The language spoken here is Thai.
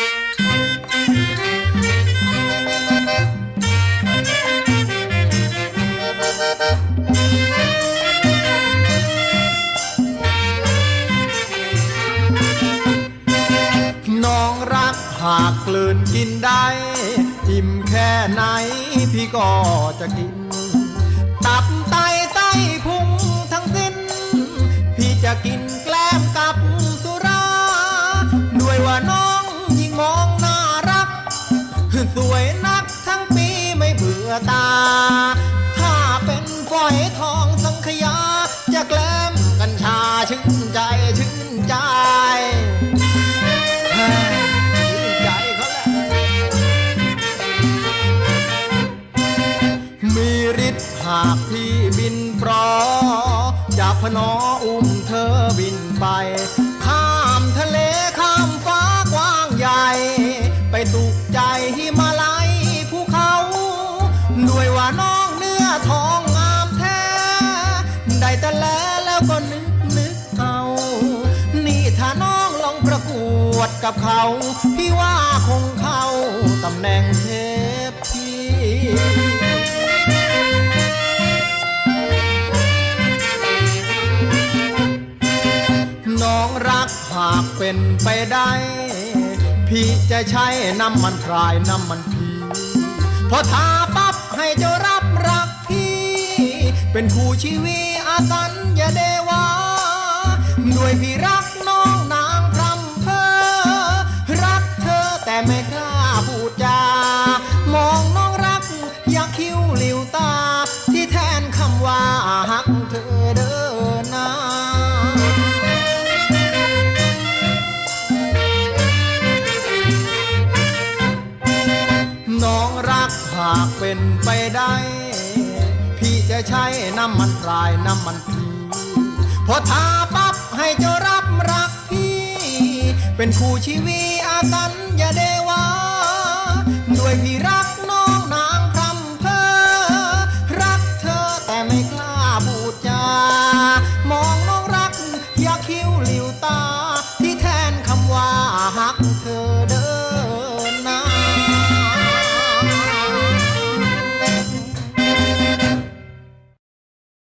น้องรักหากกลืนกินได้ อิ่มแค่ไหนพี่ก็จะกิน ตับไตไส้พุงทั้งสิ้น พี่จะกินแกล้มกับสุรา ด้วยว่าน้อง สวยนักทั้งปีไม่เบื่อตา ถ้าเป็นฝอยทองสังขยา จะแกล้มกัญชาชื่นใจชื่นใจชื่นใจเขาแหละมีฤทธิ์หากพี่บินปลอจากพนออุ้มเธอบินไป ว่าน้องเนื้อทองงามแท้ ได้แต่แลแล้วก็นึกนึกเอานี่ถ้าน้องลองประกวดกับเขา พี่ว่าคงเข้าตำแหน่งเทพพี่น้องรักหากเป็นไปได้ พี่จะใช้น้ำมันพรายน้ำมันพีพอทาปั๊บ ให้เจ้ารับรักพี่ เป็นคู่ชีวิตอาสัญญาเดวา ด้วยพี่รัก รักหากเป็นไปได้ พี่จะใช้น้ำมันพรายน้ำมันพีพอทาปั๊บให้เจ้ารับรักพี่ เป็นคู่ชีวิตอาสันอย่าเดวาด้วยพี่รัก